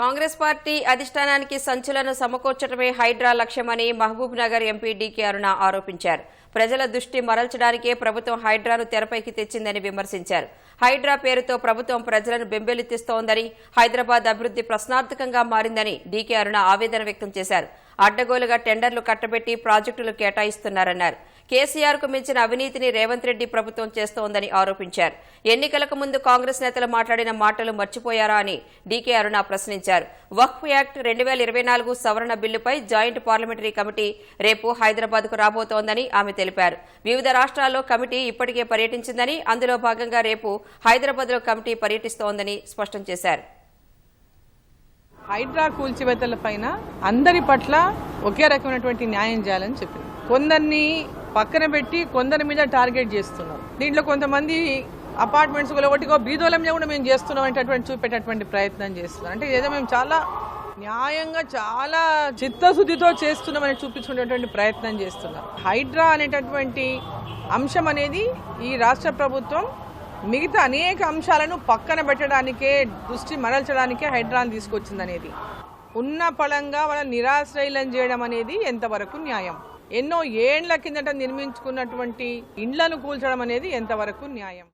Congress party అధిష్టానానికి సంచులను సమకూర్చడమే హైడ్రా లక్ష్యమని మహబూబ్ నగర్ ఎంపీ డీకే అరుణ ఆరోపించారు. ప్రజల దృష్టి మరల్చడానికే ప్రభుత్వం హైడ్రాను తెరపైకి తెచ్చిందని విమర్శించారు. హైడ్రా పేరుతో ప్రభుత్వం ప్రజలను బెంబేలెత్తిస్తోందని హైదరాబాద్ అభివృద్ధి ప్రశ్నార్థకంగా మారిందని డీకే అరుణ ఆవేదన వ్యక్తం చేశారు. అడ్డగోలుగా టెండర్లు కట్టబెట్టి ప్రాజెక్టులు కేటాయిస్తున్నారన్నారు. కేసీఆర్కు మించిన అవినీతిని రేవంత్ రెడ్డి ప్రభుత్వం చేస్తోందని ఆరోపించారు. ఎన్నికలకు ముందు కాంగ్రెస్ నేతలు మాట్లాడిన మాటలు మర్చిపోయారా అని డీకే అరుణ ప్రశ్నించారు. వక్ఫ్ యాక్ట్ రెండు వేల ఇరవై నాలుగు సవరణ బిల్లుపై జాయింట్ పార్లమెంటరీ కమిటీ రేపు హైదరాబాద్కు రాబోతోందని ఆమె తెలిపారు. వివిధ రాష్ట్రాల్లో కమిటీ ఇప్పటికే పర్యటించిందని అందులో భాగంగా రేపు హైదరాబాద్లో కమిటీ పర్యటిస్తోందని స్పష్టం చేశారు. హైడ్రా కూల్చివేతల పైన అందరి పట్ల ఒకే రకమైనటువంటి న్యాయం చేయాలని చెప్పింది కొందరిని పక్కన పెట్టి కొందరి మీద టార్గెట్ చేస్తున్నారు. దీంట్లో కొంతమంది అపార్ట్మెంట్స్ ఒకటికో బీదోలం మీద కూడా మేము చేస్తున్నాం అనేటటువంటి చూపేటటువంటి ప్రయత్నం చేస్తున్నాం అంటే ఏదో మేము చాలా న్యాయంగా చాలా చిత్తశుద్ధితో చేస్తున్నామని చూపించుకునేటువంటి ప్రయత్నం చేస్తున్నాం హైడ్రా అనేటటువంటి అంశం అనేది ఈ రాష్ట్ర ప్రభుత్వం మిగతా అనేక అంశాలను పక్కన పెట్టడానికే దృష్టి మరల్చడానికే హైడ్రాను తీసుకొచ్చిందనేది. ఉన్న పళంగా వాళ్ళ నిరాశ్రయులను చేయడం అనేది ఎంతవరకు న్యాయం? ఎన్నో ఏండ్ల కిందట నిర్మించుకున్నటువంటి ఇండ్లను కూల్చడం అనేది ఎంతవరకు న్యాయం?